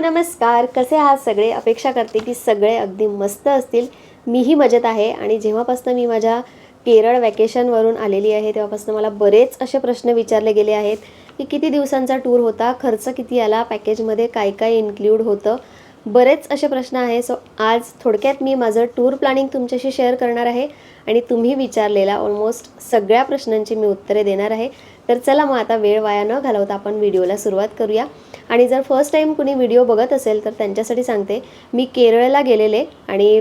नमस्कार. कसे आहात सगळे? अपेक्षा करते की सगळे अगदी मस्त असतील. मीही मजेत आहे आणि जेव्हापासून मी माझ्या केरळ वॅकेशनवरून आलेली आहे तेव्हापासून मला बरेच असे प्रश्न विचारले गेले आहेत की किती दिवसांचा टूर होता खर्च किती आला पॅकेजमध्ये काय काय इन्क्ल्यूड होतं? बरेच असे प्रश्न आहे सो आज थोडक्यात मी माझं टूर प्लॅनिंग तुमच्याशी शेअर करणार आहे आणि तुम्ही विचारलेल्या ऑलमोस्ट सगळ्या प्रश्नांची मी उत्तरे देणार आहे. तर चला मग आता वेळ वाया न घालवता आपण व्हिडिओला सुरुवात करूया. आणि जर फर्स्ट टाईम कुणी व्हिडिओ बघत असेल तर त्यांच्यासाठी सांगते मी केरळला गेलेले आणि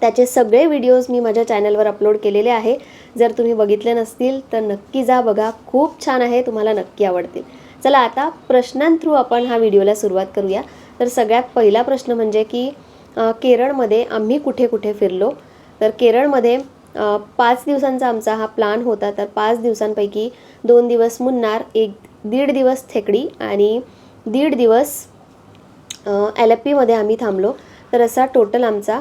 त्याचे सगळे व्हिडिओज मी माझ्या चॅनलवर अपलोड केलेले आहे. जर तुम्ही बघितले नसतील तर नक्की जा बघा. खूप छान आहे तुम्हाला नक्की आवडतील. चला आता प्रश्नांथ्रू आपण हा व्हिडिओला सुरुवात करूया. तर सगळ्यात पहिला प्रश्न म्हणजे की केरळमध्ये आम्ही कुठे कुठे फिरलो? तर केरळमध्ये पाच दिवसांचा आमचा हा प्लान होता. तर पाच दिवसांपैकी दोन दिवस मुन्नार एक दीड दिवस थेकडी आणि दीड दिवस एलपीमध्ये आम्ही थांबलो. तर असा टोटल आमचा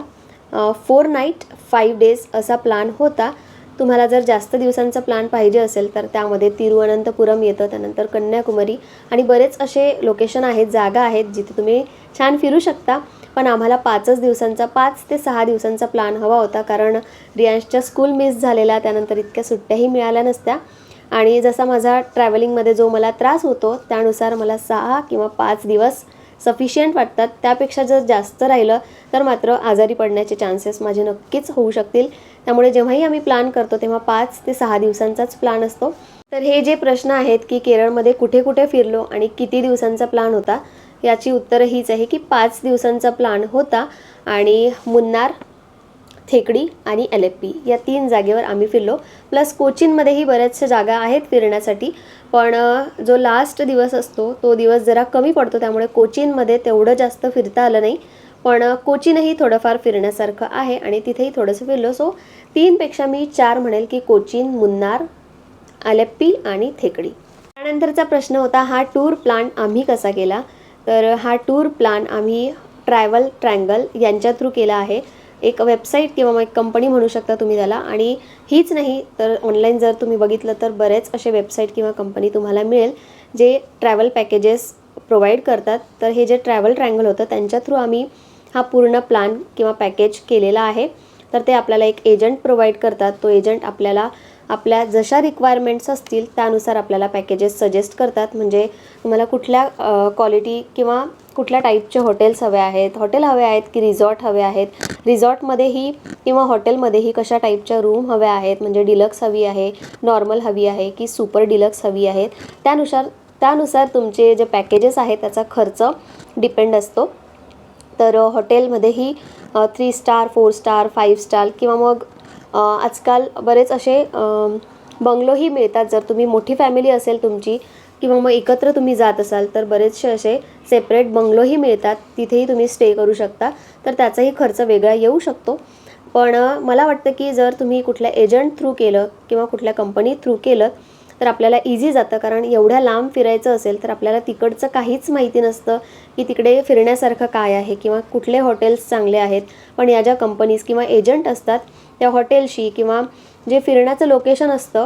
फोर नाईट फाईव्ह डेज असा प्लान होता. तुम्हाला जर जास्त दिवसांचा प्लान पाहिजे असेल तर त्यामध्ये तिरुवनंतपुरम येतं त्यानंतर कन्याकुमारी आणि बरेच असे लोकेशन आहेत जागा आहेत जिथे तुम्ही छान फिरू शकता. पण आम्हाला पाचच दिवसांचा पाच ते सहा दिवसांचा प्लान हवा होता. कारण रियांशच्या स्कूल मिस झालेला त्यानंतर इतक्या सुट्ट्याही मिळाल्या नसत्या. आणि जसा माझा ट्रॅव्हलिंगमध्ये जो मला त्रास होतो त्यानुसार मला सहा किंवा पाच दिवस सफिशियंट वाटतात. त्यापेक्षा जर जास्त राहिलं तर मात्र आजारी पडण्याचे चान्सेस माझे नक्कीच होऊ शकतील. त्यामुळे जेव्हाही आम्ही प्लान करतो तेव्हा पाच ते सहा दिवसांचाच प्लान असतो. तर हे जे प्रश्न आहेत की केरळमध्ये कुठे कुठे फिरलो आणि किती दिवसांचा प्लान होता याची उत्तरं हीच आहे की पाच दिवसांचा प्लान होता आणि मुन्नार थेकडी आणि एलेप्पी या तीन जागेवर आम्ही फिरलो. प्लस कोचीनमध्येही बऱ्याचशा जागा आहेत फिरण्यासाठी. पण जो लास्ट दिवस असतो तो दिवस जरा कमी पडतो. त्यामुळे कोचीनमध्ये तेवढं जास्त फिरता आलं नाही. पण कोचिनही कोचीनही थोडंफार फिरण्यासारखं आहे आणि तिथेही थोडंसं फिरलो. सो तीनपेक्षा मी चार म्हणेल की कोचीन मुन्नार अलेप्पी आणि थेकडी. त्यानंतरचा प्रश्न होता हा टूर प्लान आम्ही कसा केला? तर हा टूर प्लान आम्ही ट्रॅव्हल ट्रँगल यांच्या थ्रू केला आहे. एक वेबसाईट किंवा मग एक कंपनी म्हणू शकता तुम्ही त्याला. आणि हीच नाही तर ऑनलाईन जर तुम्ही बघितलं तर बरेच असे वेबसाईट किंवा कंपनी तुम्हाला मिळेल जे ट्रॅव्हल पॅकेजेस प्रोव्हाइड करतात. तर हे जे ट्रॅव्हल ट्रँगल होतं त्यांच्या थ्रू आम्ही हा पूर्ण प्लान किंवा पॅकेज केलेला आहे. तर ते आपल्याला एक एजंट प्रोव्हाइड करतात. तो एजंट आपल्याला आपल्या जशा रिक्वायरमेंट्स असतील त्यानुसार आपल्याला पॅकेजेस सजेस्ट करतात. म्हणजे तुम्हाला कुठल्या क्वालिटी किंवा कुठल्या टाईपचे हॉटेल्स हवे आहेत हॉटेल हवे आहेत की रिसॉर्ट हवे आहेत? रिझॉर्टमध्येही किंवा हॉटेलमध्येही कशा टाईपच्या रूम हव्या आहेत? म्हणजे डिलक्स हवी आहे नॉर्मल हवी आहे की सुपर डिलक्स हवी आहेत? त्यानुसार त्यानुसार तुमचे जे पॅकेजेस आहेत त्याचा खर्च डिपेंड असतो. तर हॉटेलमध्येही three star four star five star किंवा मग आजकाल बरेच असे बंगलोही मिळतात. जर तुम्ही मोठी फॅमिली असेल तुमची किंवा मग एकत्र तुम्ही जात असाल तर बरेचसे असे सेपरेट बंगलोही मिळतात. तिथेही तुम्ही स्टे करू शकता. तर त्याचाही खर्च वेगळा येऊ शकतो. पण मला वाटतं की जर तुम्ही कुठल्या एजंट थ्रू केलं किंवा कुठल्या कंपनी थ्रू केलं तर आपल्याला इझी जातं. कारण एवढ्या लांब फिरायचं असेल तर आपल्याला तिकडचं काहीच माहिती नसतं की तिकडे फिरण्यासारखं काय आहे किंवा कुठले हॉटेल्स चांगले आहेत. पण या ज्या कंपनीज किंवा एजंट असतात त्या हॉटेलशी किंवा जे फिरण्याचं लोकेशन असतं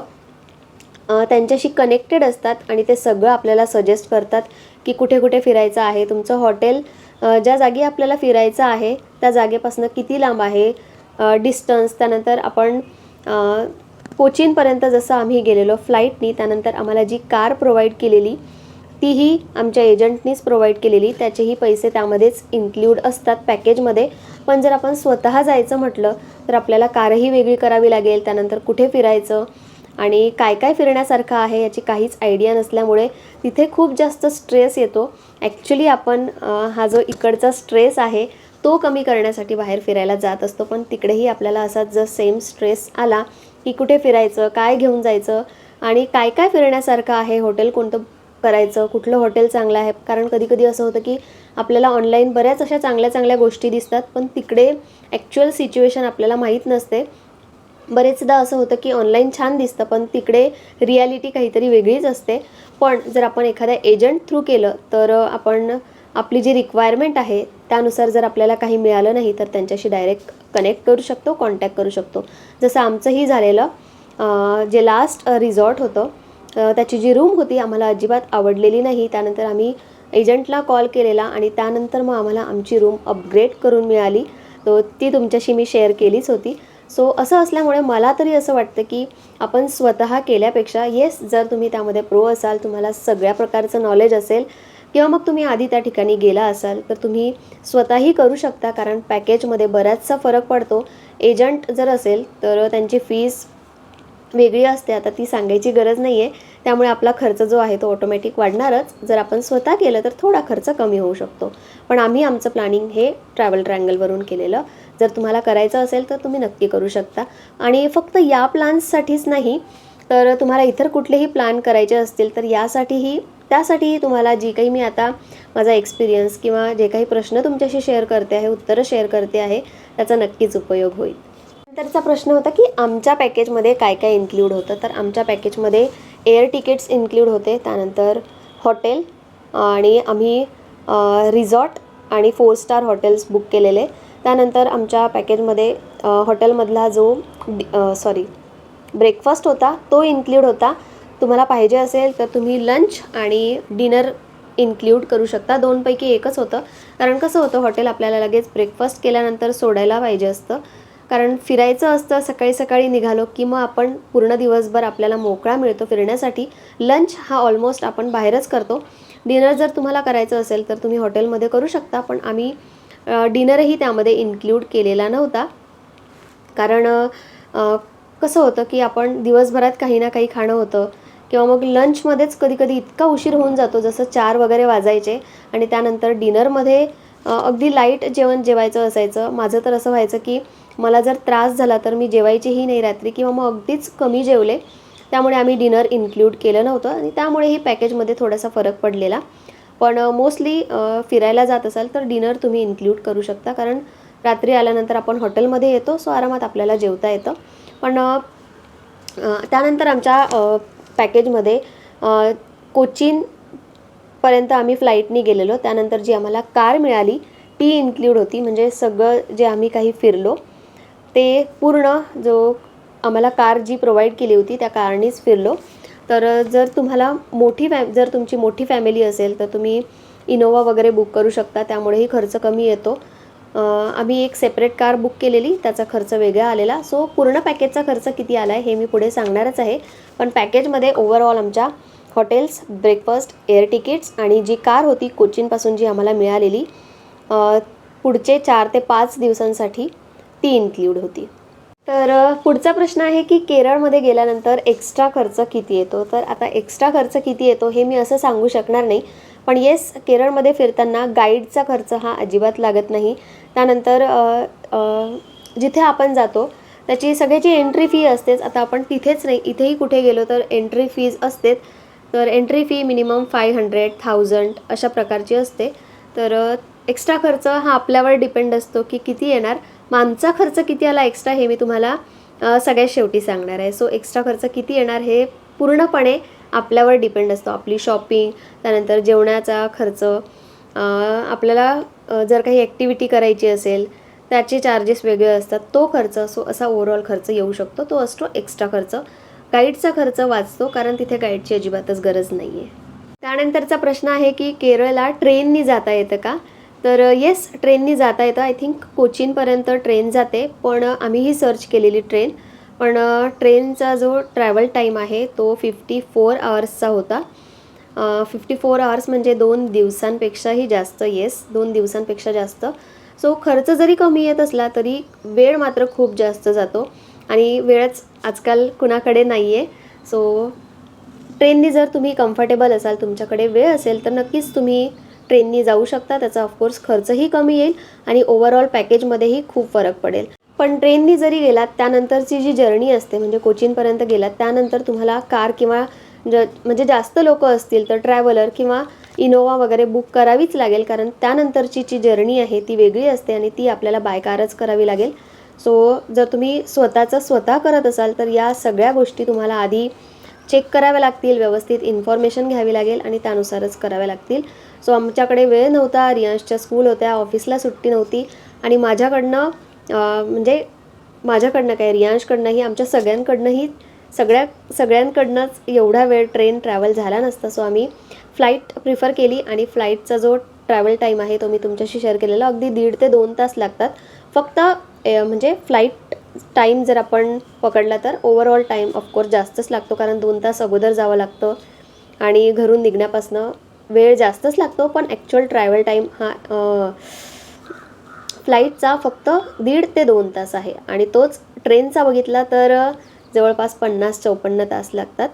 त्यांच्याशी कनेक्टेड असतात आणि ते सगळं आपल्याला सजेस्ट करतात की कुठे कुठे फिरायचं आहे. तुमचं हॉटेल ज्या जागी आपल्याला फिरायचं आहे त्या जागेपासून किती लांब आहे डिस्टन्स त्यानंतर आपण कोचीनपर्यंत जसं आम्ही गेलेलो फ्लाईटनी त्यानंतर आम्हाला जी कार प्रोव्हाइड केलेली तीही आमच्या एजंटनीच प्रोव्हाइड केलेली. त्याचेही पैसे त्यामध्येच इन्क्ल्यूड असतात पॅकेजमध्ये पण जर आपण स्वतः जायचं म्हटलं तर आपल्याला कारही वेगळी करावी लागेल त्यानंतर कुठे फिरायचं आणि काय काय फिरण्यासारखं आहे याची काहीच आयडिया नसल्यामुळे तिथे खूप जास्त स्ट्रेस येतो. ॲक्च्युली आपण हा जो इकडचा स्ट्रेस आहे तो कमी करण्यासाठी बाहेर फिरायला जात असतो. पण तिकडेही आपल्याला असा जर सेम स्ट्रेस आला की कुठे फिरायचं काय घेऊन जायचं आणि काय काय फिरण्यासारखं आहे हॉटेल कोणतं करायचं कुठलं हॉटेल चांगलं आहे? कारण कधी कधी असं होतं की आपल्याला ऑनलाईन बऱ्याच अशा चांगल्या चांगल्या गोष्टी दिसतात पण तिकडे ॲक्च्युअल सिच्युएशन आपल्याला माहीत नसते. बरेचदा असं होतं की ऑनलाईन छान दिसतं पण तिकडे रियालिटी काहीतरी वेगळीच असते. पण जर आपण एखाद्या एजंट थ्रू केलं तर आपण आपली जी रिक्वायरमेंट आहे त्यानुसार जर आपल्याला काही मिळालं नाही तर त्यांच्याशी डायरेक्ट कनेक्ट करू शकतो कॉन्टॅक्ट करू शकतो. जसं आमचंही झालेलं जे लास्ट रिझॉर्ट होतं त्याची जी रूम होती आम्हाला अजिबात आवडलेली नाही. त्यानंतर आम्ही एजंटला कॉल केलेला आणि त्यानंतर मग आम्हाला आमची रूम अपग्रेड करून मिळाली. तो ती तुमच्याशी मी शेअर केलीच होती. सो असं असल्यामुळे मला तरी असं वाटतं की आपण स्वतः केल्यापेक्षा येस जर तुम्ही त्यामध्ये प्रो असाल तुम्हाला सगळ्या प्रकारचं नॉलेज असेल किंवा मग तुम्ही आधी त्या ठिकाणी गेला असाल तर तुम्ही स्वतःही करू शकता कारण पॅकेजमध्ये बराचसा फरक पडतो. एजंट जर असेल तर त्यांची फीस वेगळी असते. आता ती सांगायची गरज नाही आहे त्यामुळे आपला खर्च जो आहे तो ऑटोमॅटिक वाढणारच. जर आपण स्वतः केलं तर थोडा खर्च कमी होऊ शकतो. पण आम्ही आमचं प्लॅनिंग हे ट्रॅव्हल ट्रँगलवरून केलेलं. जर तुम्हाला करायचं असेल तर तुम्ही नक्की करू शकता. आणि फक्त या प्लान्ससाठीच नाही तर तुम्हाला इतर कुठलेही प्लॅन करायचे असतील तर यासाठीही त्यासाठी तुम्हाला जी काही मी आता माझा एक्सपिरियन्स किंवा जे काही प्रश्न तुमच्याशी शेअर करते आहे उत्तरं शेअर करते आहे त्याचा नक्कीच उपयोग होईल. नंतरचा प्रश्न होता की आमच्या पॅकेजमध्ये काय काय इन्क्लूड होतं? तर आमच्या पॅकेजमध्ये एअर तिकीट्स इन्क्लूड होते त्यानंतर हॉटेल आणि आम्ही रिझॉर्ट आणि फोर स्टार हॉटेल्स बुक केलेले. त्यानंतर आमच्या पॅकेजमध्ये हॉटेलमधला जो सॉरी ब्रेकफास्ट होता तो इन्क्लूड होता. तुम्हाला पाहिजे असेल तर तुम्ही लंच आणि डिनर इन्क्ल्यूड करू शकता. दोनपैकी एकच होतं. कारण कसं होतं हॉटेल आपल्याला लगेच ब्रेकफास्ट केल्यानंतर सोडायला पाहिजे असतं. कारण फिरायचं असतं सकाळी सकाळी निघालो की मग आपण पूर्ण दिवसभर आपल्याला मोकळा मिळतो फिरण्यासाठी. लंच हा ऑलमोस्ट आपण बाहेरच करतो. डिनर जर तुम्हाला करायचं असेल तर तुम्ही हॉटेलमध्ये करू शकता पण आम्ही डिनरही त्यामध्ये इन्क्ल्यूड केलेला नव्हता. कारण कसं होतं की आपण दिवसभरात काही ना काही खाणं होतं. किंवा मग लंचमध्येच कधी कधी इतका उशीर होऊन जातो जसं चार वगैरे वाजायचे आणि त्यानंतर डिनरमध्ये अगदी लाइट जेवण जेवायचं असायचं. माझं तर असं व्हायचं की मला जर त्रास झाला तर मी जेवायचीही नाही रात्री किंवा मग अगदीच कमी जेवले. त्यामुळे आम्ही डिनर इन्क्ल्यूड केलं नव्हतं आणि त्यामुळेही पॅकेजमध्ये थोडासा फरक पडलेला. पण मोस्टली फिरायला जात असाल तर डिनर तुम्ही इन्क्ल्यूड करू शकता. कारण रात्री आल्यानंतर आपण हॉटेलमध्ये येतो सो आरामात आपल्याला जेवता येतं. पण त्यानंतर आमच्या पॅकेजमध्ये अ, कोचीनपर्यंत आम्ही फ्लाईटनी गेलेलो. त्यानंतर जी आम्हाला कार मिळाली ती इन्क्ल्यूड होती. म्हणजे सगळं जे आम्ही काही फिरलो ते पूर्ण जो आम्हाला कार जी प्रोव्हाइड केली होती त्या कारनीच फिरलो. तर जर तुम्हाला मोठी फॅ जर तुमची मोठी फॅमिली असेल तर तुम्ही इनोवा वगैरे बुक करू शकता. त्यामुळेही खर्च कमी येतो. आम्ही एक सेपरेट कार बुक केलेली त्याचा खर्च वेगळा आलेला. सो पूर्ण पॅकेजचा खर्च किती आला आहे हे मी पुढे सांगणारच आहे. पण पॅकेजमध्ये ओव्हरऑल आमच्या हॉटेल्स ब्रेकफास्ट एअर तिकीट्स आणि जी कार होती कोचीनपासून जी आम्हाला मिळालेली पुढचे चार ते पाच दिवसांसाठी ती इन्क्ल्यूड होती. तर पुढचा प्रश्न आहे की केरळमध्ये गेल्यानंतर एक्स्ट्रा खर्च किती येतो? तर आता एक्स्ट्रा खर्च किती येतो हे मी असं सांगू शकणार नाही. पण येस केरळमध्ये फिरताना गाईडचा खर्च हा अजिबात लागत नाही. त्यानंतर जिथे आपण जातो त्याची सगळ्याची एंट्री फी असतेच आता आपण तिथेच नाही इथेही कुठे गेलो तर एंट्री फीज असतेच तर entry fee minimum five hundred thousand अशा प्रकारची असते. तर एक्स्ट्रा खर्च हा आपल्यावर डिपेंड असतो की किती येणार. मग आमचा खर्च किती आला एक्स्ट्रा हे मी तुम्हाला सगळ्यात शेवटी सांगणार आहे. सो एक्स्ट्रा खर्च किती येणार हे पूर्णपणे आपल्यावर डिपेंड असतो. आपली शॉपिंग त्यानंतर जेवणाचा खर्च आपल्याला जर काही ॲक्टिव्हिटी करायची असेल त्याचे चार्जेस वेगळे असतात. तो खर्च असो असा ओव्हरऑल खर्च येऊ शकतो. तो असतो एक्स्ट्रा खर्च. गाईडचा खर्च वाचतो कारण तिथे गाईडची अजिबातच गरज नाही आहे त्यानंतरचा प्रश्न आहे की केरळला ट्रेननी जाता येतं का? तर येस ट्रेननी जाता येतं. आय थिंक कोचीनपर्यंत ट्रेन जाते पण आम्हीही सर्च केलेली ट्रेन. पण ट्रेनचा जो ट्रॅव्हल टाईम आहे तो फिफ्टी फोर आवर्सचा होता. फिफ्टी फोर आवर्स म्हणजे दोन दिवसांपेक्षाही जास्त येस दोन दिवसांपेक्षा जास्त. सो खर्च जरी कमी येत असला तरी वेळ मात्र खूप जास्त जातो. आणि वेळच आजकाल कुणाकडे नाही आहे सो ट्रेननी जर तुम्ही कम्फर्टेबल असाल तुमच्याकडे वेळ असेल तर नक्कीच तुम्ही ट्रेननी जाऊ शकता. त्याचा ऑफकोर्स खर्चही कमी येईल आणि ओव्हरऑल पॅकेजमध्येही खूप फरक पडेल. पण ट्रेननी जरी गेलात त्यानंतरची जी जर्नी असते म्हणजे कोचीनपर्यंत गेलात त्यानंतर तुम्हाला कार किंवा ज म्हणजे जास्त लोक असतील तर ट्रॅव्हलर किंवा इनोवा वगैरे बुक करावीच लागेल कारण त्यानंतरची जी जर्नी आहे ती वेगळी असते आणि ती आपल्याला बाय कारच करावी लागेल. सो जर तुम्ही स्वतःचं स्वतः करत असाल तर या सगळ्या गोष्टी तुम्हाला आधी चेक कराव्या लागतील व्यवस्थित इन्फॉर्मेशन घ्यावी लागेल आणि त्यानुसारच कराव्या लागतील. सो आमच्याकडे वेळ नव्हता रियांशच्या स्कूल होत्या ऑफिसला सुट्टी नव्हती आणि माझ्याकडनं म्हणजे माझ्याकडनं काय रियांशकडनंही आमच्या सगळ्यांकडनंही सगळ्या सगळ्यांकडनंच एवढा वेळ ट्रेन ट्रॅव्हल झाला नसता. सो आम्ही फ्लाईट प्रिफर केली आणि फ्लाईटचा जो ट्रॅव्हल टाईम आहे तो मी तुमच्याशी शेअर केलेला. अगदी दीड ते दोन तास लागतात. फक्त ए, म्हणजे फ्लाईट टाईम जर आपण पकडला तर ओव्हरऑल टाईम ऑफकोर्स जास्तच लागतो. कारण दोन तास अगोदर जावं लागतं. आणि घरून निघण्यापासनं वेळ जास्तच लागतो. पण ॲक्च्युअल ट्रॅव्हल टाईम हा फ्लाईटचा फक्त दीड ते दोन तास आहे. आणि तोच ट्रेनचा बघितला तर जवळपास पन्नास चौपन्न तास लागतात.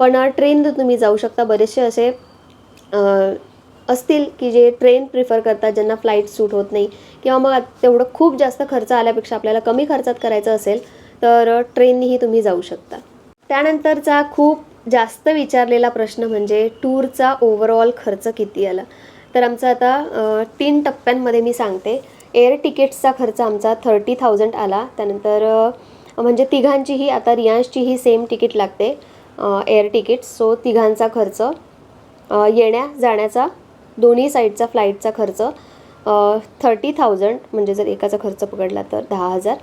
पण ट्रेन तुम्ही जाऊ शकता. बरेचसे असे असतील की जे ट्रेन प्रिफर करतात ज्यांना फ्लाईट सूट होत नाही. किंवा मग तेवढं खूप जास्त खर्च आल्यापेक्षा आपल्याला कमी खर्चात करायचं असेल तर ट्रेननीही तुम्ही जाऊ शकता. त्यानंतरचा खूप जास्त विचारलेला प्रश्न म्हणजे टूरचा ओव्हरऑल खर्च किती आला? तर आमचं आता तीन टप्प्यांमध्ये मी सांगते. एअर तिकीट्सचा खर्च आमचा थर्टी थाउजंड आला. त्यानंतर म्हणजे तिघांचीही आता रियांशचीही सेम तिकीट लागते एअर तिकीट्स सो तिघांचा खर्च येण्या जाण्याचा दोन्ही साईडचा फ्लाईटचा खर्च थर्टी थाउजंड म्हणजे जर एकाचा खर्च पकडला तर दहा हजार.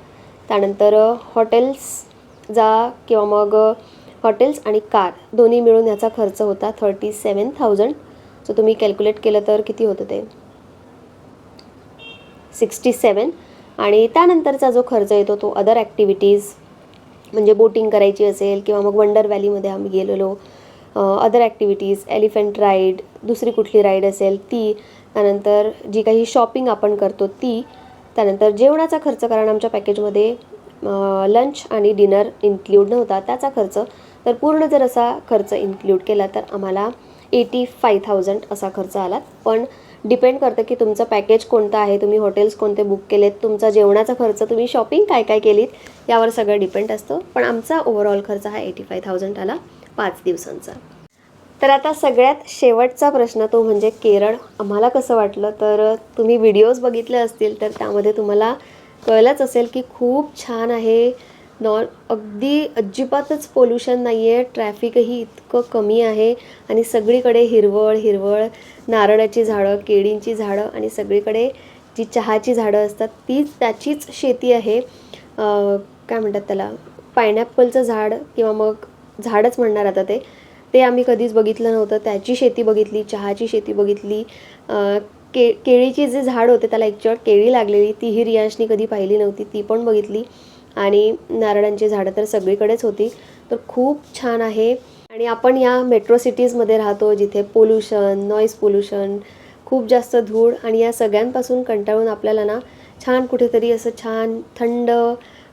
त्यानंतर हॉटेल्स जा किंवा मग हॉटेल्स आणि कार दोन्ही मिळून ह्याचा खर्च होता थर्टी सेवन थाउजंड सो तुम्ही कॅल्क्युलेट केलं तर किती होतं ते? सिक्स्टी सेवन आणि त्यानंतरचा जो खर्च येतो तो अदर ॲक्टिव्हिटीज म्हणजे बोटिंग करायची असेल किंवा मग वंडर व्हॅलीमध्ये आम्ही गेलेलो अदर ॲक्टिव्हिटीज एलिफंट राईड दुसरी कुठली राईड असेल ती. त्यानंतर जी काही शॉपिंग आपण करतो ती. त्यानंतर जेवणाचा खर्च कारण आमच्या पॅकेजमध्ये लंच आणि डिनर इन्क्ल्यूड नव्हता. त्याचा खर्च तर पूर्ण जर असा खर्च इन्क्ल्यूड केला तर आम्हाला एटी फाय थाउजंड असा खर्च आला. पण डिपेंड करतं की तुमचं पॅकेज कोणतं आहे तुम्ही हॉटेल्स कोणते बुक केलेत तुमचा जेवणाचा खर्च तुम्ही शॉपिंग काय काय केलीत यावर सगळं डिपेंड असतं. पण आमचा ओव्हरऑल खर्च हा एटी फाय थाउजंड आला पाच दिवसांचा. तर आता सगळ्यात शेवटचा प्रश्न तो म्हणजे केरळ. आम्हाला कसं वाटलं? तर तुम्ही व्हिडिओज बघितले असतील तर त्यामध्ये तुम्हाला कळलंच असेल की खूप छान आहे नॉन अगदी अजिबातच पोल्युशन नाही आहे ट्रॅफिकही इतकं कमी आहे. आणि सगळीकडे हिरवळ हिरवळ नारळाची झाडं केळींची झाडं आणि सगळीकडे जी चहाची झाडं असतात तीच त्याचीच शेती आहे. काय म्हणतात त्याला? पायनॅपलचं झाड किंवा मग झाडच म्हणणार आता ते. ते आम्ही कधीच बघितलं नव्हतं. त्याची शेती बघितली चहाची शेती बघितली. के केळीची जे झाड होते त्याला ॲक्च्युअल केळी लागलेली तीही रियांशनी कधी पाहिली नव्हती ती पण बघितली. आणि नारळांची झाडं तर सगळीकडेच होती. तर खूप छान आहे. आणि आपण या मेट्रो सिटीजमध्ये राहतो जिथे पोल्युशन नॉईज पोल्युशन खूप जास्त धूळ आणि या सगळ्यांपासून कंटाळून आपल्याला ना छान कुठेतरी असं छान थंड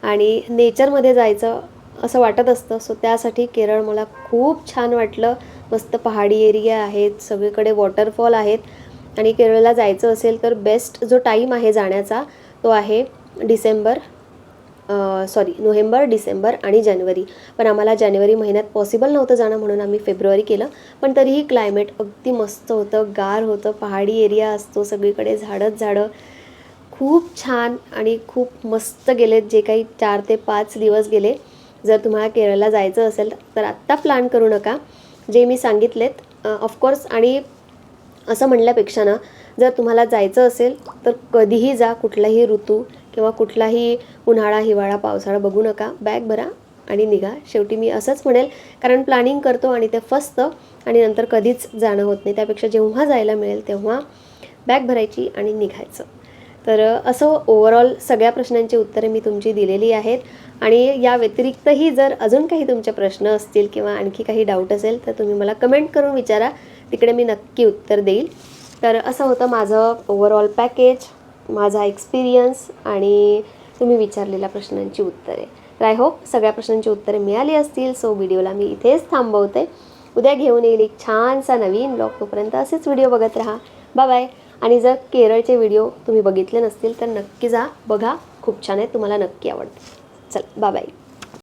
आणि नेचरमध्ये जायचं असं वाटत असतं. सो त्यासाठी केरळ मला खूप छान वाटलं. मस्त पहाडी एरिया आहेत सगळीकडे वॉटरफॉल आहेत. आणि केरळला जायचं असेल तर बेस्ट जो टाईम आहे जाण्याचा तो आहे डिसेंबर. सॉरी नोव्हेंबर डिसेंबर आणि जानेवारी. पण आम्हाला जानेवारी महिन्यात पॉसिबल नव्हतं जाणं म्हणून आम्ही फेब्रुवारी केलं. पण तरीही क्लायमेट अगदी मस्त होतं गार होतं पहाडी एरिया असतो सगळीकडे झाडंच झाडं. खूप छान आणि खूप मस्त गेलेत जे काही चार ते पाच दिवस गेले. जर तुम्हाला केरळला जायचं असेल तर आत्ता प्लॅन करू नका. जे मी सांगितलेत ऑफकोर्स आणि असं म्हणल्यापेक्षा ना जर तुम्हाला जायचं असेल तर कधीही जा कुठलाही ऋतू. किंवा कुठलाही उन्हाळा हिवाळा पावसाळा बघू नका. बॅग भरा आणि निघा. शेवटी मी असंच म्हणेल कारण प्लॅनिंग करतो आणि ते फसतं आणि नंतर कधीच जाणं होत नाही. त्यापेक्षा जेव्हा जायला मिळेल तेव्हा बॅग भरायची आणि निघायचं. तर असं ओव्हरऑल सगळ्या प्रश्नांची उत्तरे मी तुमची दिलेली आहेत. आणि या व्यतिरिक्तही जर अजून काही तुमचे प्रश्न असतील किंवा आणखी काही डाऊट असेल तर तुम्ही मला कमेंट करून विचारा. तिकडे मी नक्की उत्तर देईल. तर असं होतं माझं ओव्हरऑल पॅकेज माझा एक्सपिरियन्स आणि तुम्ही विचारलेल्या प्रश्नांची उत्तरे. तर आय होप सगळ्या प्रश्नांची उत्तरे मिळाली असतील. सो व्हिडिओला मी इथेच थांबवते. उद्या घेऊन येईल एक छानसा नवीन ब्लॉग तोपर्यंत असेच व्हिडिओ बघत राहा. बाय बाय आणि जर केरळचे व्हिडिओ तुम्ही बघितले नसतील तर नक्की जा. बघा. खूप छान आहे. तुम्हाला नक्की आवडतं. चल बाय बाय